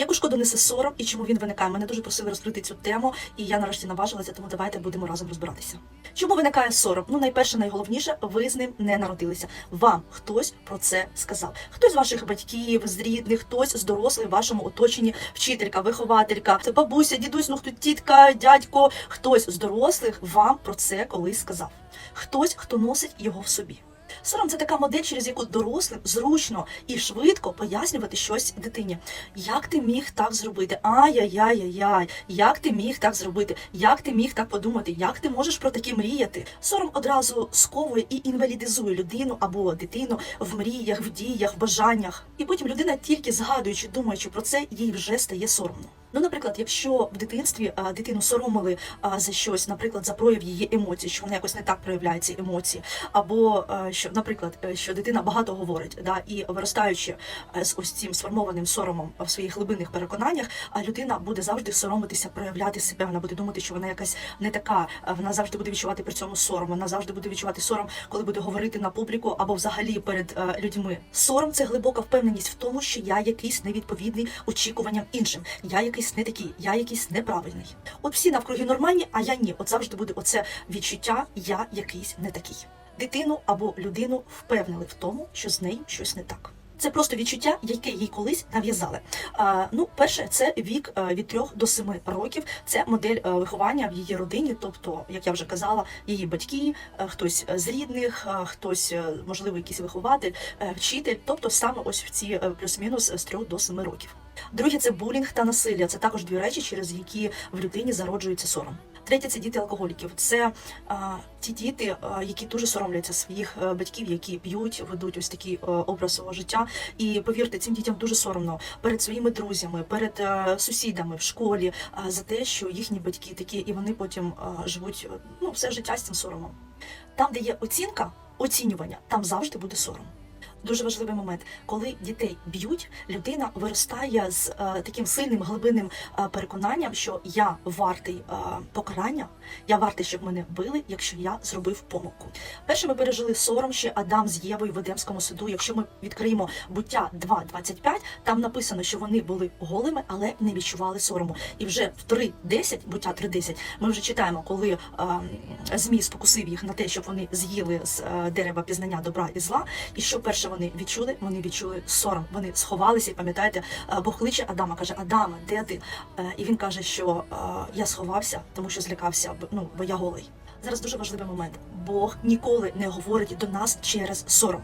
Яку шкоду несе сором і чому він виникає? Мене дуже просили розкрити цю тему, і я нарешті наважилася, тому давайте будемо разом розбиратися. Чому виникає сором? Ну, найперше, найголовніше, ви з ним не народилися. Вам хтось про це сказав. Хтось з ваших батьків, з рідних, хтось з дорослих в вашому оточенні, вчителька, вихователька, це бабуся, дідусь, ну хто тітка, дядько, хтось з дорослих вам про це колись сказав. Хтось, хто носить його в собі. Сором це така модель, через яку дорослим зручно і швидко пояснювати щось дитині. Як ти міг так зробити? Ай-яй-яй-яй, як ти міг так зробити? Як ти міг так подумати? Як ти можеш про таке мріяти? Сором одразу сковує і інвалідизує людину або дитину в мріях, в діях, в бажаннях. І потім людина, тільки згадуючи, думаючи про це, їй вже стає соромно. Ну, наприклад, якщо в дитинстві а, дитину соромили а, за щось, наприклад, за прояв її емоцій, що вона якось не так проявляє ці емоції, або а, що, наприклад, е, що дитина багато говорить, да, і виростаючи е, з ось цим сформованим соромом в своїх глибинних переконаннях, а людина буде завжди соромитися, проявляти себе. Вона буде думати, що вона якась не така. Вона завжди буде відчувати при цьому сором. Вона завжди буде відчувати сором, коли буде говорити на публіку або взагалі перед е, людьми. Сором це глибока впевненість в тому, що я якийсь невідповідний очікуванням іншим. Я не такий, я якийсь неправильний. От всі навкруги нормальні, а я ні. От завжди буде оце відчуття, я якийсь не такий. Дитину або людину впевнили в тому, що з нею щось не так. Це просто відчуття, яке їй колись нав'язали. Ну, перше, це вік е, від 3 до 7 років. Це модель е, виховання в її родині, тобто, як я вже казала, її батьки, е, хтось з рідних, хтось, можливо, якийсь вихователь, вчитель, тобто саме ось в ці плюс-мінус з 3 до 7 років. Друге це булінг та насилля. Це також дві речі, через які в людині зароджується сором. Третє це діти алкоголіків. Це а, ті діти, а, які дуже соромляться своїх е, батьків, які п'ють, ведуть ось такий е, образ свого життя. І повірте, цим дітям дуже соромно перед своїми друзями, перед е, сусідами в школі а, за те, що їхні батьки такі, і вони потім а, живуть е, ну все життя з цим соромом. Там, де є оцінка, оцінювання, там завжди буде сором. Дуже важливий момент, коли дітей б'ють, людина виростає з е, таким сильним глибинним е, переконанням, що я вартий е, покарання, я вартий, щоб мене били, якщо я зробив помилку. Перше ми пережили сором ще Адам з Євою в Едемському саду. Якщо ми відкриємо буття 2.25, там написано, що вони були голими, але не відчували сорому. І вже в 3.10, буття 3.10, ми вже читаємо, коли змій спокусив їх на те, щоб вони з'їли з дерева пізнання добра і зла. І що перше вони відчули? Вони відчули сором. Вони сховалися, і пам'ятаєте, е, Бог кличе Адама, каже: Адама, де ти? Е, І він каже, що е, я сховався, тому що злякався, ну бо я голий. Зараз дуже важливий момент. Бог ніколи не говорить до нас через сором.